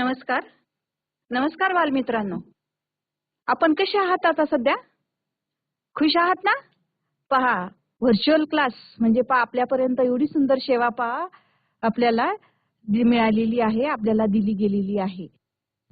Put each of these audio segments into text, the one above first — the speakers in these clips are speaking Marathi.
नमस्कार. नमस्कार बालमित्रांनो आपण कसे आहात आता सध्या? खुश आहात ना? पहा व्हर्च्युअल क्लास म्हणजे पहा आपल्यापर्यंत एवढी सुंदर सेवा पहा आपल्याला मिळालेली आहे आपल्याला दिली गेलेली आहे.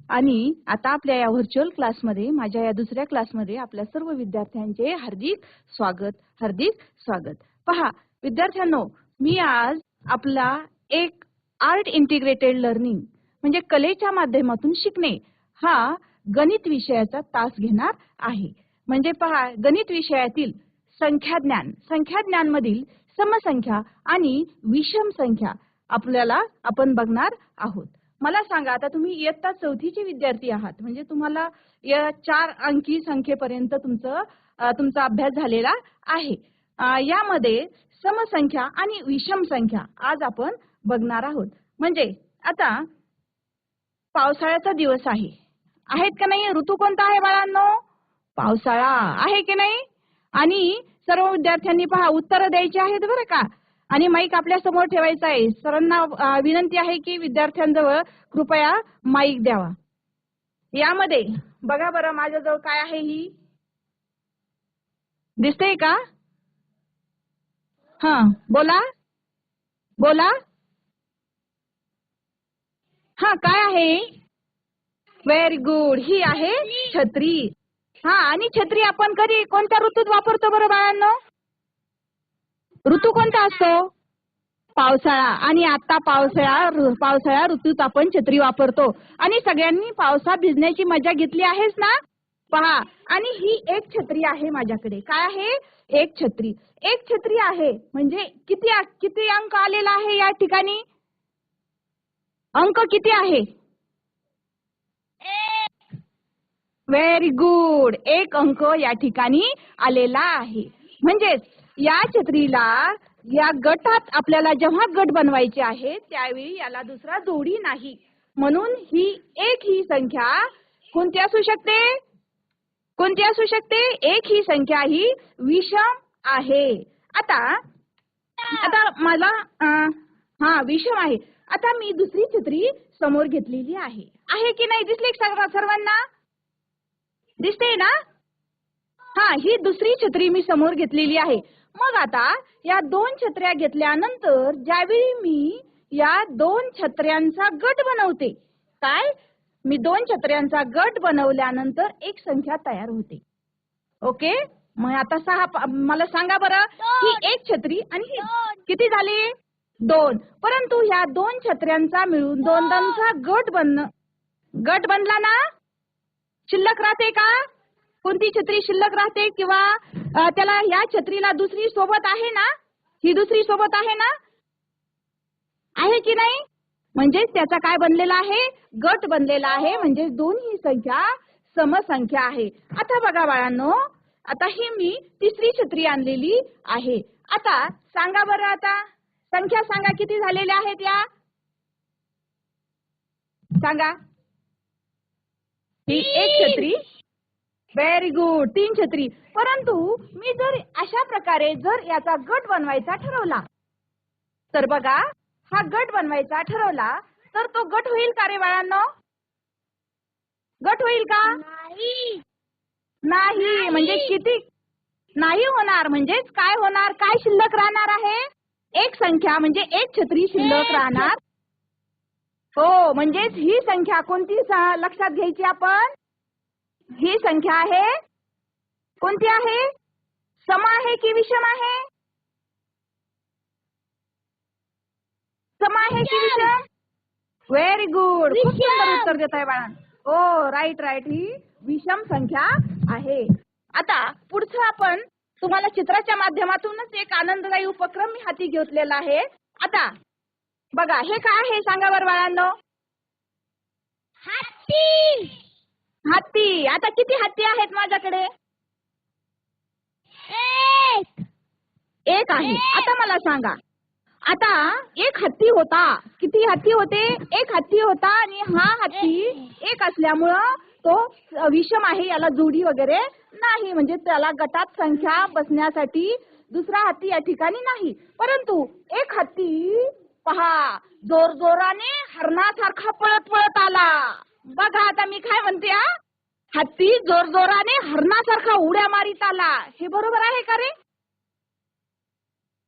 आणि आता आपल्या या व्हर्च्युअल क्लासमध्ये माझ्या या दुसऱ्या क्लासमध्ये आपल्या सर्व विद्यार्थ्यांचे हार्दिक स्वागत हार्दिक स्वागत. पहा विद्यार्थ्यांनो मी आज आपला एक आर्ट इंटिग्रेटेड लर्निंग म्हणजे कलेच्या माध्यमातून शिकणे हा गणित विषयाचा तास घेणार आहे. म्हणजे पहा गणित विषयातील संख्याज्ञान संख्याज्ञान मधील समसंख्या आणि विषम संख्या आपल्याला आपण बघणार आहोत. मला सांगा आता तुम्ही इयत्ता चौथीचे विद्यार्थी आहात म्हणजे तुम्हाला या चार अंकी संख्येपर्यंत तुमचं तुमचा अभ्यास झालेला आहे. यामध्ये समसंख्या आणि विषम संख्या आज आपण बघणार आहोत. म्हणजे आता पावसाळ्याचा दिवस आहे. आहेत का नाही? ऋतू कोणता आहे बाळांनो? पावसाळा. आहे की नाही? आणि सर्व विद्यार्थ्यांनी पहा उत्तर द्यायची आहेत बरं का? आणि माईक आपल्यासमोर ठेवायचा आहे. सरांना विनंती आहे की विद्यार्थ्यांजवळ कृपया माईक द्यावा. यामध्ये बघा बरं माझ्याजवळ काय आहे ही. दिसते का? हा बोला. बोला. हा काय आहे? व्हेरी गुड ही आहे छत्री. हा आणि छत्री आपण कधी कोणत्या ऋतूत वापरतो बरं बाळांनो? ऋतू कोणता असतो? पावसाळा. आणि आता पावसाळा पावसाळा ऋतूत आपण छत्री वापरतो. आणि सगळ्यांनी पावसात भिजण्याची मजा घेतली आहेच ना? पहा. आणि ही एक छत्री आहे माझ्याकडे. काय आहे? एक छत्री. एक छत्री आहे. म्हणजे किती किती अंक आलेला आहे या ठिकाणी? अंक किती आहे? व्हेरी गुड एक अंक या ठिकाणी आलेला आहे. म्हणजेच या छत्रीला या गटात आपल्याला जेव्हा गट बनवायचे आहे त्यावेळी याला दुसरा जोडी नाही. म्हणून ही एक ही संख्या कोणती असू शकते? कोणती असू शकते? एक ही संख्या ही विषम आहे. आता आता मला हा विषम आहे. आता मी दुसरी छत्री समोर घेतलेली आहे. आहे की नाही दिसली सर्वांना? दिसते ना? हा ही दुसरी छत्री मी समोर घेतलेली आहे. मग आता या दोन छत्र्या घेतल्यानंतर ज्यावेळी मी या दोन छत्र्यांचा गट बनवते काय? मी दोन छत्र्यांचा गट बनवल्यानंतर एक संख्या तयार होते. ओके? मग आता सहा मला सांगा बरं ही एक छत्री आणि किती झाली? दोन. परंतु ह्या दोन छत्र्यांचा मिळून दोन दोनचा गट बन गट बनला ना? शिल्लक राहते का? कोणती छत्री शिल्लक राहते किंवा त्याला ह्या छत्रीला दुसरी सोबत आहे ना? ही दुसरी सोबत आहे ना? आहे की नाही? म्हणजेच त्याचा काय बनलेला आहे? गट बनलेला आहे. म्हणजे दोन्ही संख्या समसंख्या आहे. आता बघा बाळांनो आता ही मी तिसरी छत्री आणलेली आहे. आता सांगा बरं आता. संख्या सांगा किती झालेल्या आहेत या? सांगा. ही एक छत्री. व्हेरी गुड तीन छत्री. परंतु मी जर अशा प्रकारे जर याचा गट बनवायचा ठरवला तर बघा हा गट बनवायचा ठरवला तर तो गट होईल का रे बाळांनो? गट होईल का? नाही. म्हणजे किती? नाही होणार. म्हणजेच काय होणार? काय शिल्लक राहणार आहे? एक संख्या म्हणजे एक छत्री शिल्लक राहणार. हो म्हणजेच ही संख्या कोणती लक्षात घ्यायची आपण? ही संख्या आहे. कोणती आहे? सम आहे की विषम आहे? सम आहे की विषम. व्हेरी गुड खूप सुंदर उत्तर देत आहे बाळा. हो राईट राईट ही विषम संख्या आहे. आता पुढचं आपण तुम्हाला चित्राच्या माध्यमातूनच एक आनंददायी उपक्रम मी हाती घेतलेला आहे. आता बघा हे काय आहे सांगा बरं बाळांनो? हत्ती! हत्ती. आता किती हत्ती आहेत माझ्याकडे? एक! एक आहे. आता मला सांगा. आता एक हत्ती होता. किती हत्ती होते? एक हत्ती होता आणि हा हत्ती एक असल्यामुळं तो विषम आहे याला जोडी वगैरे नाही. म्हणजे त्याला गटात संख्या बसण्यासाठी दुसरा हत्ती या ठिकाणी नाही. परंतु एक हत्ती पहा जोर जोराने हरणासारखा पळत पळत आला. बघा आता मी काय म्हणते हत्ती जोर जोराने हरणासारखा उड्या मारीत आला. हे बरोबर आहे का रे?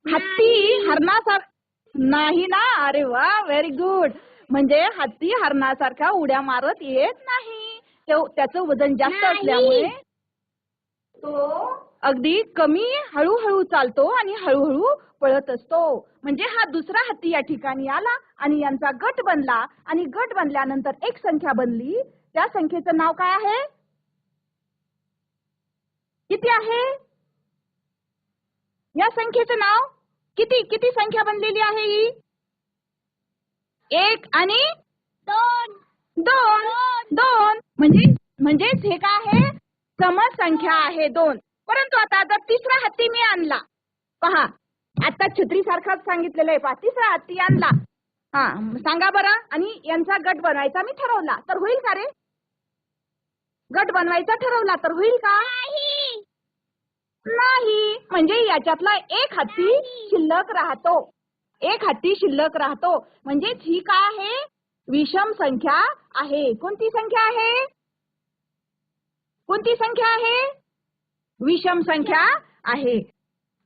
हत्ती हरणासार नाही ना? अरे वा व्हेरी गुड म्हणजे हत्ती हरणासारखा उड्या मारत येत नाही. त्याचं वजन जास्त. असल्यामुळे तो अगदी कमी हळूहळू चालतो आणि हळूहळू पळत असतो. म्हणजे हा दुसरा हत्ती या ठिकाणी आला आणि यांचा गट बनला. आणि गट बनल्यानंतर एक संख्या बनली. त्या संख्येचं नाव काय आहे? किती आहे? या संख्येचं नाव किती किती संख्या बनलेली आहे ही? एक आणि दोन. दोन दोन. म्हणजे म्हणजेच हे काय आहे? समसंख्या आहे दोन. परंतु आता जर तिसरा हत्ती मी आणला. पहा आता छत्री सारखाच सांगितलेलं आहे. पहा तिसरा हत्ती आणला. हा सांगा बरं. आणि यांचा गट बनवायचा मी ठरवला. तर होईल का रे? गट बनवायचा ठरवला तर होईल का? नाही. म्हणजे याच्यातला एक हत्ती शिल्लक राहतो. एक हत्ती शिल्लक राहतो. म्हणजेच ही काय आहे? विषम संख्या आहे. कोणती संख्या आहे? कोणती संख्या आहे? विषम संख्या आहे.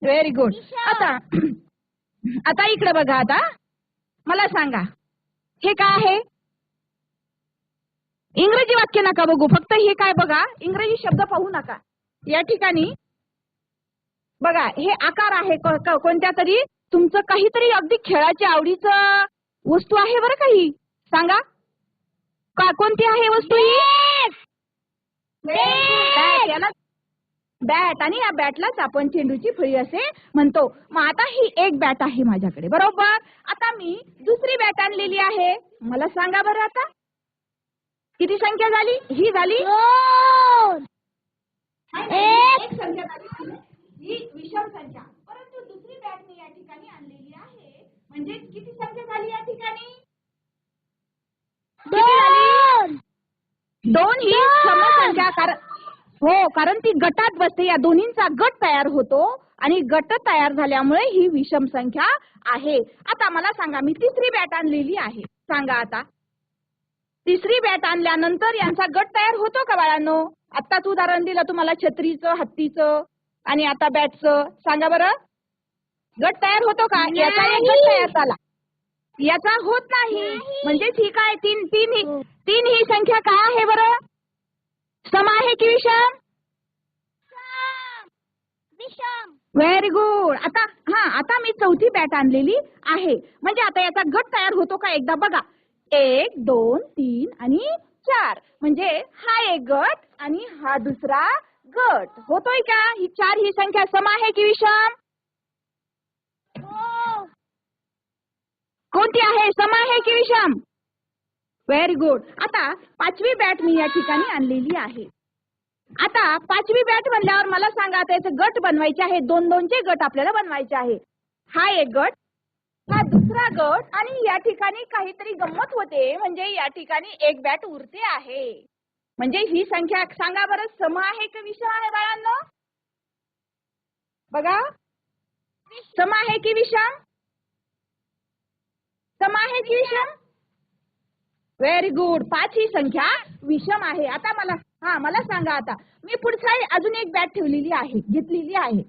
Very good. आता आता इकडे बघा आता. मला सांगा हे काय आहे? इंग्रजी वाक्य नका बघू फक्त हे काय बघा. इंग्रजी शब्द पाहू नका. या ठिकाणी बघा हे आकार आहे कोणत्या तरी? तुमचं काहीतरी अगदी खेळाच्या आवडीचं वस्तू आहे बरं काही सांगा? का कोणती आहे वस्तू ही? बॅट आणि या बॅटलाच आपण चेंडूची फळी असे म्हणतो. मग आता ही एक बॅट आहे माझ्याकडे बरोबर? आता मी दुसरी बॅट आणलेली आहे. मला सांगा बरं आता. किती संख्या झाली? ही झाली? एक. संख्या झाली ही विषम संख्या. परंतु दुसरी बॅट मी या ठिकाणी आणलेली आहे. म्हणजे किती संख्या झाली या ठिकाणी? दोन! दोन ही. समसंख्या कारण हो कारण ती गटात बसते. या दोन्हींचा गट तयार होतो आणि गट तयार झाल्यामुळे ही विषम संख्या आहे. आता मला सांगा मी तिसरी बॅट आणलेली आहे. सांगा आता. तिसरी बॅट आणल्यानंतर यांचा गट तयार होतो का बाळांनो? आत्ताच उदाहरण दिलं तुम्हाला छत्रीचं हत्तीचं आणि आता बॅटचं. सांगा बरं. गट तयार होतो का? याचा एक गट. तयार झाला. याचा होत नाही. नाही. म्हणजेच ही काय तीन तीन ही. तीन ही संख्या काय आहे बरं? सम आहे की विषम? व्हेरी गुड आता हा आता मी चौथी बॅट आणलेली आहे. म्हणजे आता याचा गट तयार होतो का एकदा बघा. एक दोन तीन आणि चार. म्हणजे हा एक गट आणि हा दुसरा गट होतोय का? ही चार ही संख्या सम आहे की विषम? हो. कोणती आहे? सम आहे की विषम? व्हेरी गुड आता पाचवी बॅट मी या ठिकाणी आणलेली आहे. आता पाचवी बॅट म्हणल्यावर मला सांगा आता याचे गट बनवायचे आहे. दोन दोनचे गट आपल्याला बनवायचे आहे. हा एक गट हा दुसरा गट आणि या ठिकाणी काहीतरी गंमत होते. म्हणजे या ठिकाणी एक बॅट उरते आहे. म्हणजे ही संख्या सांगा बरं सम आहे की विषम आहे बाळांनो? बघा. सम आहे की विषम? सम आहे की विषम? व्हेरी गुड पाच ही संख्या विषम आहे. आता मला हा मला सांगा आता. मी पुढचा अजून एक बॅट ठेवलेली आहे घेतलेली आहे.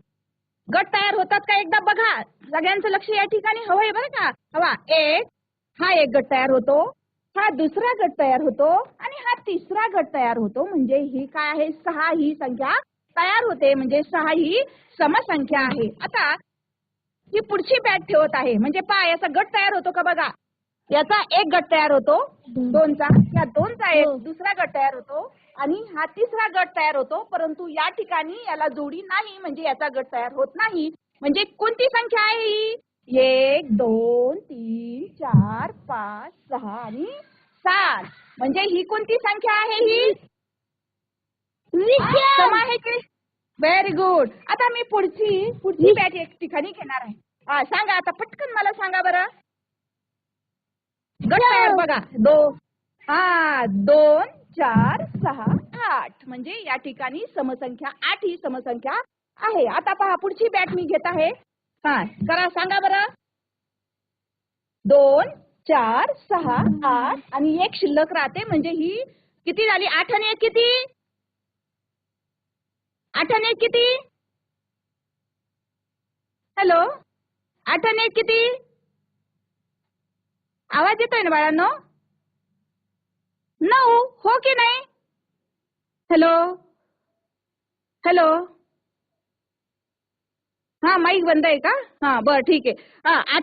गट तयार होतात का एकदा बघा. सगळ्यांचं लक्ष या ठिकाणी. हो, हवंय बरं का? हवा एक हा एक गट तयार होतो. हा दुसरा गट तयार होतो. आणि हा तिसरा गट तयार होतो. म्हणजे ही काय आहे? सहा ही संख्या तयार होते. म्हणजे सहा ही समसंख्या आहे. आता ही पुढची बॅट ठेवत आहे. म्हणजे पहा याचा गट तयार होतो का बघा? याचा एक गट तयार होतो. दोनचा. या दोनचा एक हो. दुसरा गट तयार होतो. आणि हा तिसरा गट तयार होतो. परंतु या ठिकाणी याला जोडी नाही. म्हणजे याचा गट तयार होत नाही. म्हणजे कोणती संख्या आहे ही? एक दोन तीन चार पाच सहा आणि सात. म्हणजे ही कोणती संख्या आहे ही? सम आहे की व्हेरी गुड आता मी पुढची पुढची बॅट एक ठिकाणी घेणार आहे. हा सांगा आता पटकन मला सांगा बरं. गट तयार बघा. दो. हा दोन चार सहा आठ. म्हणजे या ठिकाणी समसंख्या आठ ही समसंख्या आहे. आता पहा पुढची बॅट मी घेत आहे. हा करा सांगा बरं. दोन चार सहा आठ. आणि एक शिल्लक राहते म्हणजे ही किती झाली? आठ आणि एक किती? आठाने किती? हॅलो? आठाने एक किती? आवाज येतोय ना बाळांनो? नऊ हो की नाही? हॅलो? हॅलो? हा माईक बंद आहे का? हा बर ठीक आहे. हा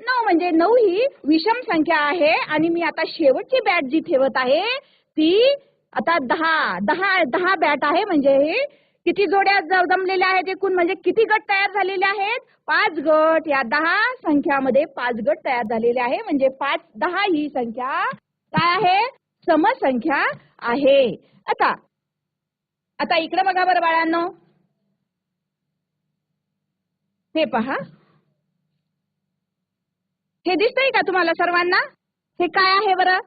नऊ म्हणजे नऊ ही विषम संख्या आहे आणि मी आता शेवटची बॅट जी ठेवत आहे ती आता दहा दहा दहा बॅट आहे म्हणजे हे किती जोड्या जमलेल्या आहेत एकूण? म्हणजे किती गट तयार झालेले आहेत? पाच गट. या दहा संख्यामध्ये पाच गट तयार झालेले आहे. म्हणजे पाच दहा ही संख्या काय आहे? समसंख्या आहे. आता आता इकडे बघा बरं बाळांनो. हे पहा. हे दिसतंय का तुम्हाला सर्वांना? हे काय आहे बरं?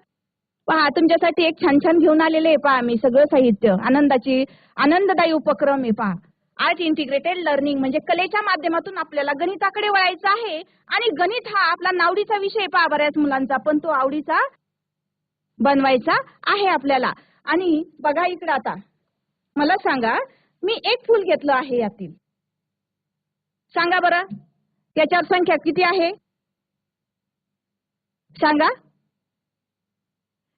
पहा तुमच्यासाठी एक छान छान घेऊन आलेले आहे पहा मी सगळं साहित्य. आनंदाची आनंददायी उपक्रम आहे पहा. आर्ट इंटिग्रेटेड लर्निंग म्हणजे कलेच्या माध्यमातून आपल्याला गणिताकडे वळायचं आहे आणि गणित हा आपला नावडीचा विषय पहा बऱ्याच मुलांचा पण तो आवडीचा बनवायचा आहे आपल्याला. आणि बघा इकडं आता. मला सांगा मी एक फूल घेतलं आहे यातील. सांगा बरं. त्याच्यावर संख्या किती आहे? सांगा.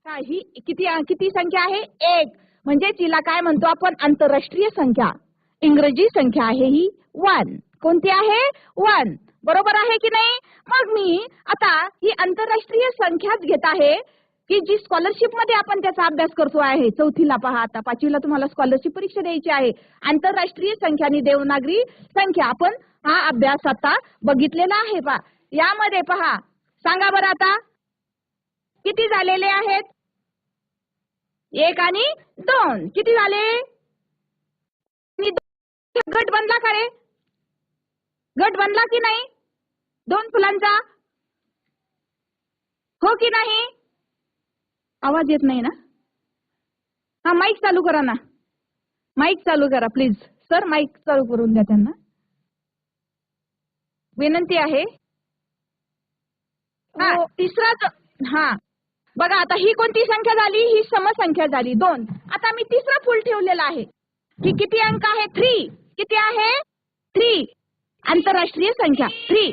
ही किती किती संख्या आहे? एक. म्हणजे तिला काय म्हणतो आपण? आंतरराष्ट्रीय संख्या. इंग्रजी संख्या आहे ही वन. कोणती आहे? वन. बरोबर आहे की नाही? मग मी आता ही आंतरराष्ट्रीय संख्याच घेत आहे की जी स्कॉलरशिपमध्ये आपण त्याचा अभ्यास करतो आहे. चौथीला पहा आता. पाचवीला तुम्हाला स्कॉलरशिप परीक्षा द्यायची आहे. आंतरराष्ट्रीय संख्या आणि देवनागरी संख्या आपण हा अभ्यास आता बघितलेला आहे. पहा. यामध्ये पहा. सांगा बरं आता. किती झालेले आहेत? एक आणि दोन. किती झाले? गट बनला का रे? गट बनला की नाही? दोन फुलांचा? हो की नाही? आवाज येत नाही ना? हा माईक चालू करा ना. माईक चालू करा प्लीज सर माईक चालू करून द्या त्यांना. विनंती आहे. हा हो. तिसरा हा. बघा आता ही कोणती संख्या झाली? ही समसंख्या झाली. दोन. आता मी तिसरा फुल ठेवलेला आहे. ही किती अंक आहे? थ्री. किती आहे? थ्री. आंतरराष्ट्रीय संख्या. थ्री.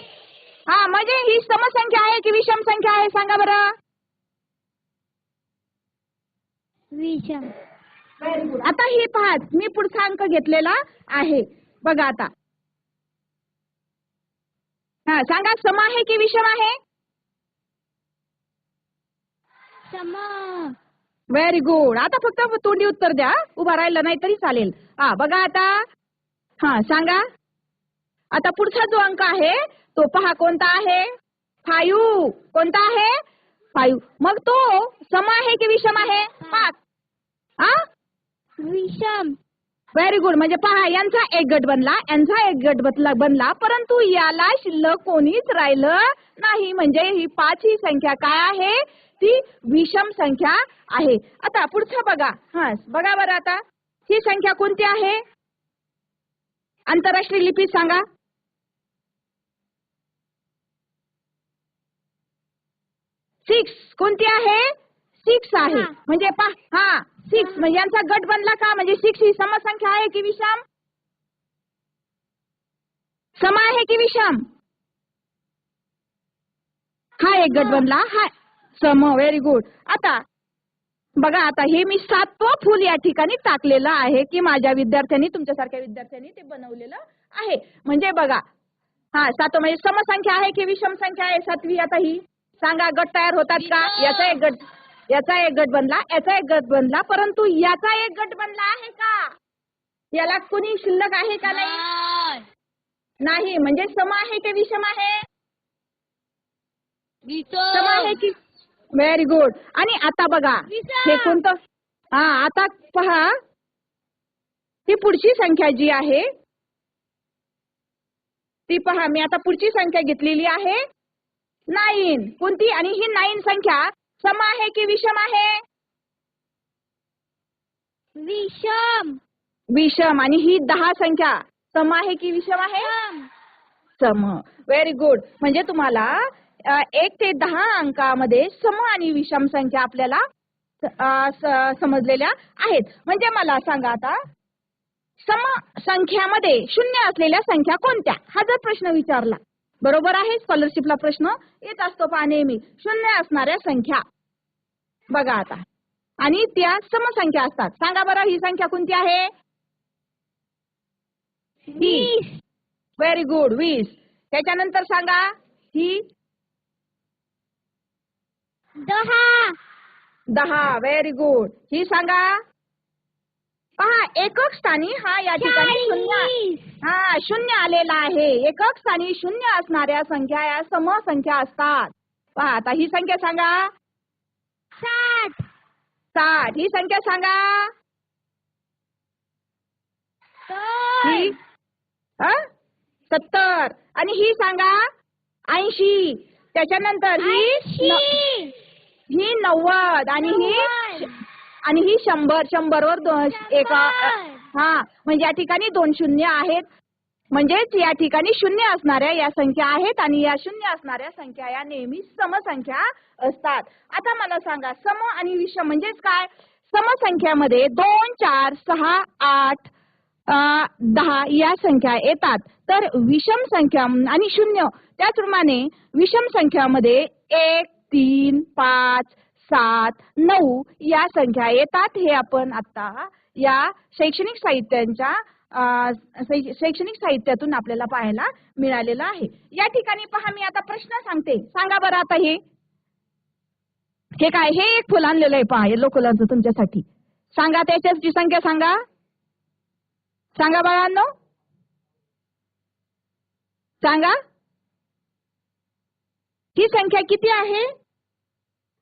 हा म्हणजे ही समसंख्या आहे की विषम संख्या आहे? सांगा बरं. विषम. आता हे पहा मी पुढचा अंक घेतलेला आहे. बघा आता. हा सांगा सम आहे की विषम आहे? सम व्हेरी गुड आता फक्त तोंडी उत्तर द्या. उभा राहिलं नाही तरी चालेल. हा बघा आता. हा सांगा. आता पुढचा जो अंक आहे तो पहा कोणता आहे? फायू. कोणता आहे? फायू. मग तो सम आहे की विषम आहे? पाच. हा? विषम. व्हेरी गुड म्हणजे पहा यांचा एक गट बनला. यांचा एक गट बनला. परंतु याला शिल्लक कोणीच राहिलं नाही. म्हणजे ही पाच ही संख्या काय आहे? ती विषम संख्या आहे. आता पुढचं बघा. हा. बघा बरं आता. ही संख्या कोणती आहे? आंतरराष्ट्रीय लिपीत सांगा. सिक्स कोणती आहे? सिक्स आहे. म्हणजे पा हा. सिक्स म्हणजे यांचा गट बनला का? म्हणजे सिक्स ही समसंख्या आहे की विषम? सम आहे की विषम? हा एक गट बनला. हा. सम व्हेरी गुड आता बघा आता हे मी सातवं फुल या ठिकाणी टाकलेलं आहे की माझ्या विद्यार्थ्यांनी तुमच्यासारख्या विद्यार्थ्यांनी ते बनवलेलं आहे. म्हणजे बघा हा सातवं म्हणजे समसंख्या आहे की विषम संख्या आहे? सातवी आता ही. सांगा गट तयार होतात का? याचा एक गट याचा एक गट बनला याचा एक गट बनला परंतु याचा एक गट बनला आहे का? याला कोणी शिल्लक आहे का नाही? नाही. म्हणजे सम आहे की विषम आहे? सम आहे की व्हेरी गुड आणि आता बघा. हे कोणतं? हा आता पहा. ही पुढची संख्या जी आहे ती पहा मी आता पुढची संख्या घेतलेली आहे. नाईन कोणती? आणि ही नाईन संख्या सम आहे की विषम आहे? विषम. विषम. आणि ही दहा संख्या सम आहे की विषम आहे? सम. व्हेरी गुड म्हणजे तुम्हाला एक ते दहा अंकामध्ये सम आणि विषम संख्या आपल्याला समजलेल्या आहेत. म्हणजे मला सांगा आता सम संख्यामध्ये शून्य असलेल्या संख्या कोणत्या? हा जर प्रश्न विचारला बरोबर आहे? स्कॉलरशिपला प्रश्न येत असतो पहा नेहमी. शून्य असणाऱ्या संख्या. बघा आता. आणि त्या समसंख्या असतात. सांगा बरं ही संख्या कोणती आहे? वीस. व्हेरी गुड वीस. त्याच्यानंतर सांगा ही दहा. दहा व्हेरी गुड ही सांगा. पहा एकक स्थानी हा या ठिकाणी शून्य हा शून्य आलेला आहे. एकक स्थानी शून्य असणाऱ्या संख्या या समसंख्या असतात. पहा आता ही संख्या सांगा. साठ. साठ. ही संख्या सांगा. ही? सत्तर. आणि ही सांगा ऐंशी. त्याच्यानंतर ही ही नव्वद आणि ही. आणि ही शंभर शंभर वर दोन एक. हा म्हणजे या ठिकाणी दोन शून्य आहेत म्हणजेच या ठिकाणी शून्य असणाऱ्या या संख्या आहेत आणि या शून्य असणाऱ्या संख्या या नेहमी समसंख्या असतात आता मला सांगा सम आणि विषम म्हणजेच काय समसंख्यामध्ये दोन चार सहा आठ दहा या संख्या येतात तर विषम संख्या आणि शून्य त्याचप्रमाणे विषम संख्यामध्ये एक तीन पाच सात नऊ या संख्या येतात हे आपण आता या शैक्षणिक साहित्यांच्या शैक्षणिक साहित्यातून आपल्याला पाहायला मिळालेलं आहे. या ठिकाणी पहा मी आता प्रश्न सांगते. सांगा बरं आता हे. हे काय हे एक फुल आणलेलं आहे पहा येलो कलरचं तुमच्यासाठी. सांगा त्याच्याची संख्या सांगा. सांगा बाळांनो. सांगा. ही संख्या किती आहे?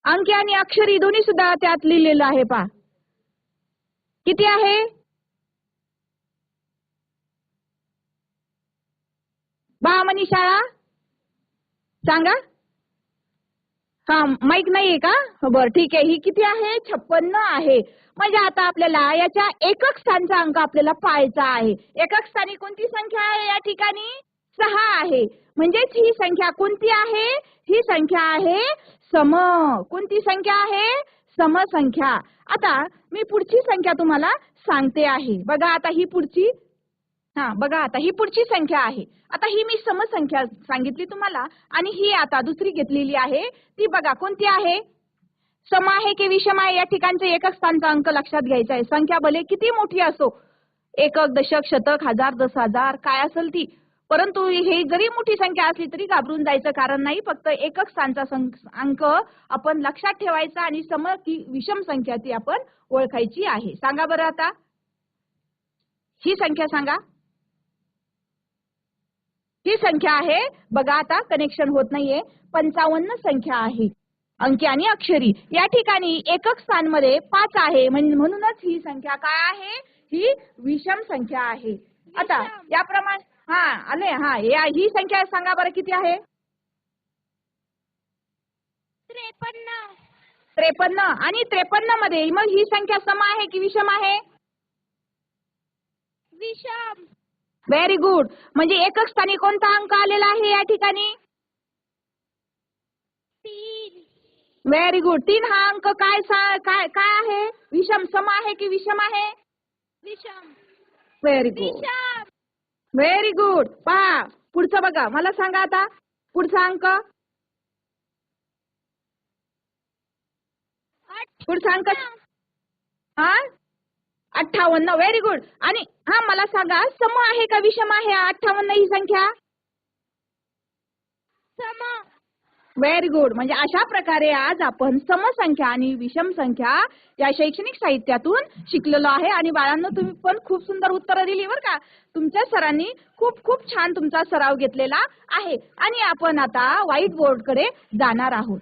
अंकी आणि अक्षरी दोन्ही सुद्धा त्यात लिहिलेलं आहे पा किती आहे? बहामनी शाळा? सांगा. हा माईक नाहीये का? बर बरं ठीक आहे. ही किती आहे? छप्पन्न आहे. म्हणजे आता आपल्याला याच्या एकक स्थानचा अंक आपल्याला पाहायचा आहे. एकक स्थानी कोणती संख्या आहे या ठिकाणी? सहा आहे. म्हणजेच ही संख्या कोणती आहे? ही संख्या आहे सम. कोणती संख्या आहे? समसंख्या. आता मी पुढची संख्या तुम्हाला सांगते आहे. बघा आता ही पुढची हा बघा आता ही पुढची संख्या आहे. आता ही मी समसंख्या सांगितली तुम्हाला आणि ही आता दुसरी घेतलेली आहे. ती बघा कोणती आहे? सम आहे की विषम आहे? या ठिकाणचे एकक स्थानचा अंक लक्षात घ्यायचा आहे. संख्या भले किती मोठी असो एकक दशक शतक हजार दस हजार काय असेल ती. परंतु हे जरी मोठी संख्या असली तरी घाबरून जायचं कारण नाही. फक्त एकक स्थानचा अंक आपण लक्षात ठेवायचा आणि सम की विषम संख्या ती आपण ओळखायची आहे. सांगा बरं आता. ही संख्या सांगा. ही संख्या आहे. बघा आता कनेक्शन होत नाहीये. पंचावन्न संख्या आहे. अंकी आणि अक्षरी. या ठिकाणी एकक स्थानमध्ये पाच आहे. म्हण- म्हणूनच ही संख्या काय आहे? ही विषम संख्या आहे. आता. याप्रमाणे हा आले हा या ही संख्या सांगा बरं किती आहे? त्रेपन्न. त्रेपन्न. आणि त्रेपन्नमध्ये मग ही संख्या सम आहे की विषम आहे? विषम. व्हेरी गुड म्हणजे एकक स्थानी कोणता अंक आलेला आहे या ठिकाणी? तीन. व्हेरी गुड तीन हा अंक काय काय काय आहे? विषम सम आहे की विषम आहे? विषम. व्हेरी गुड विषम. व्हेरी गुड पहा पुढचं बघा. मला सांगा आता. पुढचा अंक? पुढचा अंक? हा? अठ्ठावन्न. व्हेरी गुड आणि हा मला सांगा सम आहे का विषम आहे? अठ्ठावन्न ही संख्या? सम. व्हेरी गुड म्हणजे अशा प्रकारे आज आपण समसंख्या आणि विषम संख्या या शैक्षणिक साहित्यातून शिकलेलो आहे. आणि बाळांनो तुम्ही पण खूप सुंदर उत्तरं दिली बरं का? तुमच्या सरांनी खूप खूप छान तुमचा सराव घेतलेला आहे. आणि आपण आता व्हाईट बोर्डकडे जाणार आहोत.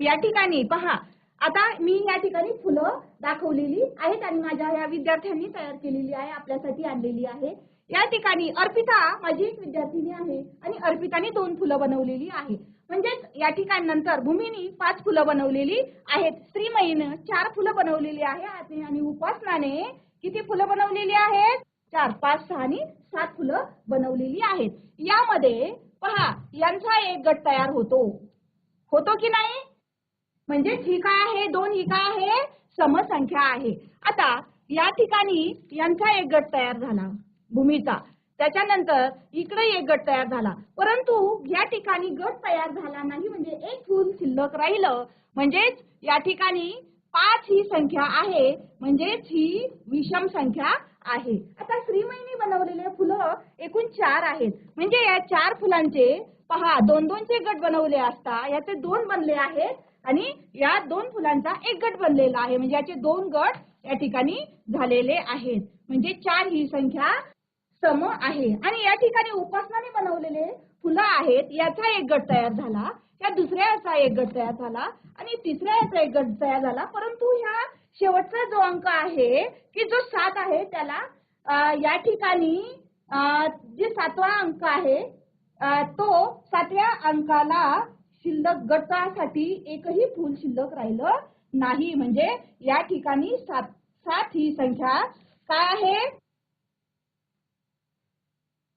या ठिकाणी पहा. आता मी या ठिकाणी फुलं दाखवलेली आहेत आणि माझ्या या विद्यार्थ्यांनी तयार केलेली आहे आपल्यासाठी आणलेली आहे. या ठिकाणी अर्पिता माझी एक विद्यार्थिनी आहे. आणि अर्पिताने दोन फुलं बनवलेली आहे. म्हणजेच या ठिकाणी नंतर भूमीनी पाच फुलं बनवलेली आहेत. श्रीमयीनं चार फुलं बनवलेली आहे. आणि आणि उपासनाने किती फुलं बनवलेली आहेत? चार पाच सहा आणि सात फुलं बनवलेली आहेत. यामध्ये पहा यांचा एक गट तयार होतो. होतो की नाही? म्हणजे ही काय आहे? दोन ही काय आहे? समसंख्या आहे. आता या ठिकाणी यांचा एक गट तयार झाला. भूमीचा. त्याच्यानंतर इकडे एक गट तयार झाला. परंतु या ठिकाणी गट तयार झाला नाही म्हणजे एक फूल शिल्लक राहिलं. म्हणजेच या ठिकाणी पाच ही संख्या आहे. म्हणजेच ही विषम संख्या आहे. आता श्रीमयीने बनवलेले फुलं एकूण चार आहेत. म्हणजे या चार फुलांचे पहा दोन दोनचे गट बनवले असता याचे दोन बनले आहेत आणि या दोन फुलांचा एक गट बनलेला आहे. म्हणजे याचे दोन गट या ठिकाणी झालेले आहेत. म्हणजे चार ही संख्या सम आहे. आणि या ठिकाणी उपासनाने बनवलेले फुलं आहेत. याचा एक गट तयार झाला. या दुसऱ्याचा एक गट तयार झाला. आणि तिसऱ्या याचा एक गट तयार झाला. परंतु ह्या शेवटचा जो अंक आहे की जो सात आहे त्याला या ठिकाणी जे सातवा अंक आहे तो सातव्या अंकाला शिल्लक गटासाठी एकही फूल शिल्लक राहिलं नाही. म्हणजे या ठिकाणी सात सात ही संख्या काय आहे?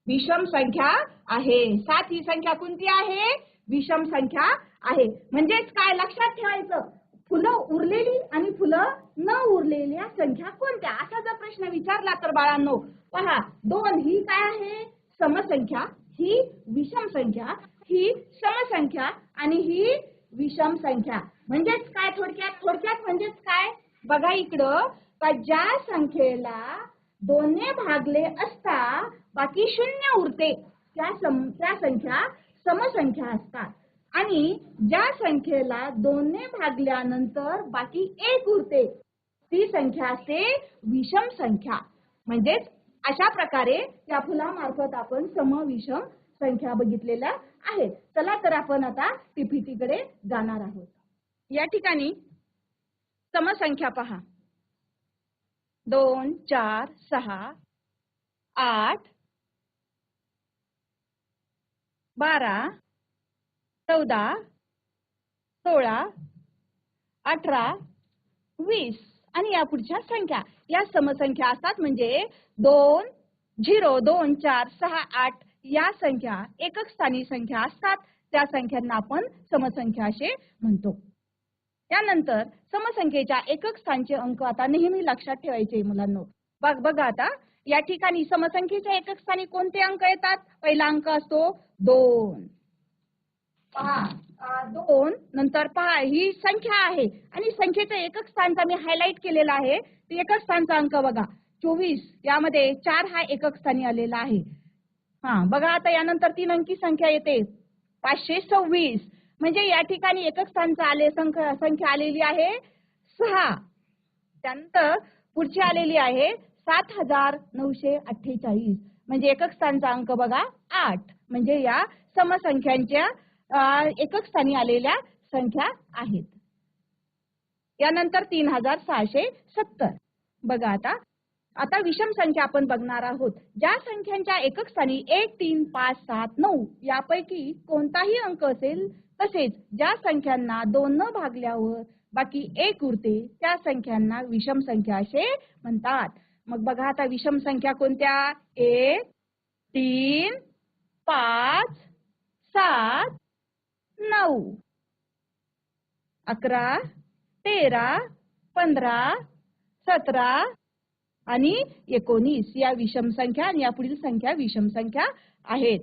विषम संख्या आहे. सात ही संख्या कोणती आहे? विषम संख्या आहे. म्हणजेच काय? लक्षात ठेवायचं. फुलं उरलेली आणि फुलं न उरलेल्या संख्या कोणत्या? असा जर प्रश्न विचारला तर बाळांनो पहा दोन ही काय आहे? समसंख्या. ही विषम संख्या ही समसंख्या आणि ही विषम संख्या. म्हणजेच काय? थोडक्यात थोडक्यात म्हणजेच काय? बघा इकडं. का ज्या संख्येला दोनने भागले असता बाकी शून्य उरते. त्या सम त्या संख्या समसंख्या असतात. आणि ज्या संख्येला दोनने भागल्यानंतर बाकी एक उरते ती संख्या असते विषम संख्या. म्हणजेच अशा प्रकारे या फुलामार्फत आपण सम विषम संख्या बघितलेल्या आहेत. चला तर आपण आता PPT कडे जाणार आहोत. या ठिकाणी समसंख्या पहा. दोन चार सहा आठ बारा चौदा सोळा अठरा वीस आणि या पुढच्या संख्या. या समसंख्या असतात म्हणजे दोन झिरो दोन चार सहा आठ या संख्या. एकक स्थानी संख्या असतात. त्या संख्यांना आपण समसंख्या असे म्हणतो. त्यानंतर समसंख्येच्या एकक स्थानचे अंक आता नेहमी लक्षात ठेवायचे मुलांनो. बघ बघा आता. या ठिकाणी समसंख्येच्या एकक स्थानी कोणते अंक येतात? पहिला अंक असतो दोन. पहा दोन नंतर पहा ही संख्या आहे. आणि संख्येच्या एकक स्थानचा मी हायलाईट केलेला आहे. ते एकक स्थानचा अंक बघा. चोवीस यामध्ये चार हा एकक स्थानी आलेला आहे. हा बघा आता यानंतर तीन अंकी संख्या येते. पाचशे सव्वीस म्हणजे या ठिकाणी एकक स्थानचा आले संख्या संख्या आलेली आहे सहा. त्यानंतर पुढची आलेली आहे सात हजार नऊशे अठ्ठेचाळीस. म्हणजे एकक स्थानचा अंक बघा आठ. म्हणजे या समसंख्यांच्या एकक स्थानी आलेल्या संख्या आहेत. यानंतर तीन हजार सहाशे सत्तर. बघा आता. आता विषम संख्या आपण बघणार आहोत. ज्या संख्यांच्या एकक स्थानी एक तीन पाच सात नऊ यापैकी कोणताही अंक असेल तसेच ज्या संख्यांना दोन न भागल्यावर बाकी एक उरते त्या संख्यांना विषम संख्या असे म्हणतात. मग बघा आता विषम संख्या कोणत्या? एक तीन पाच सात नऊ. अकरा तेरा पंधरा सतरा आणि एकोणीस या विषम संख्या आणि या पुढील संख्या विषम संख्या आहेत.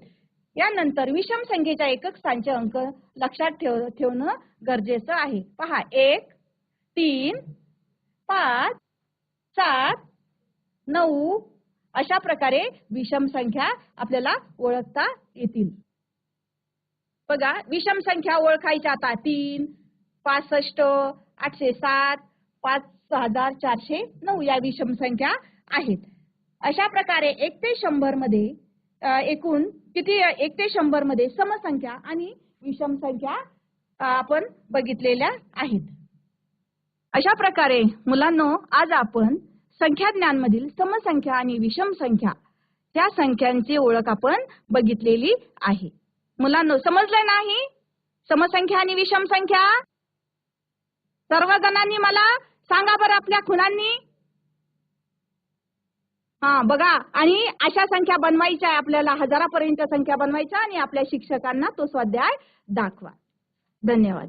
यानंतर विषम संख्येच्या एकक स्थानचे अंक लक्षात ठेव ठेवणं गरजेचं आहे. पहा एक तीन पाच सात नऊ अशा प्रकारे विषम संख्या आपल्याला ओळखता येतील. बघा विषम संख्या ओळखायच्या आता तीन पासष्ट आठशे सात पाच हजार चारशे नऊ या विषम संख्या आहेत. अशा प्रकारे एक ते शंभरमध्ये एकूण किती एक ते शंभरमध्ये समसंख्या आणि विषम संख्या आपण बघितलेल्या आहेत. अशा प्रकारे मुलांनो आज आपण संख्याज्ञानमधील समसंख्या आणि विषम संख्या त्या संख्यांची ओळख आपण बघितलेली आहे. मुलांनो समजलं नाही? समसंख्या आणि विषम संख्या? सर्वजणांनी मला सांगा बरं आपल्या खुणांनी. हा बघा. आणि अशा संख्या बनवायच्या आहे आपल्याला हजारापर्यंत संख्या बनवायच्या आणि आपल्या शिक्षकांना तो स्वाध्याय दाखवा. धन्यवाद.